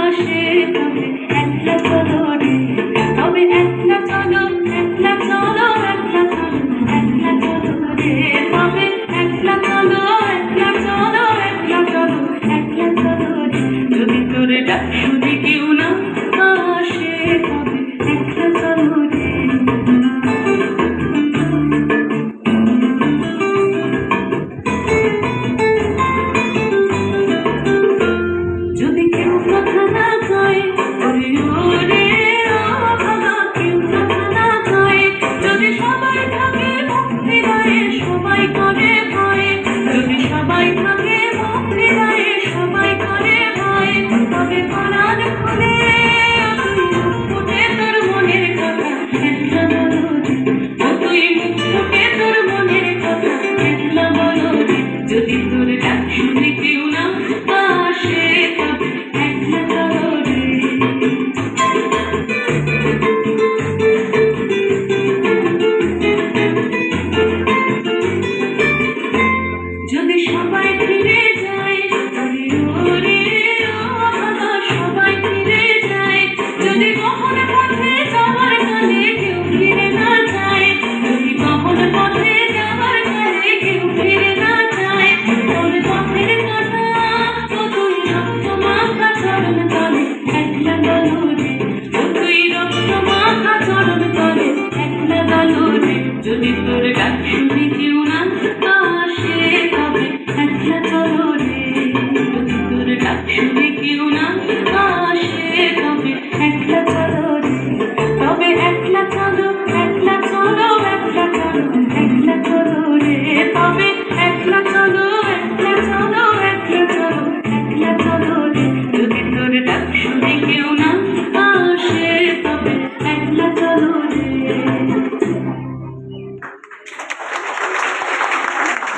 আসে তবে একলা চলো যদি তোর ডাক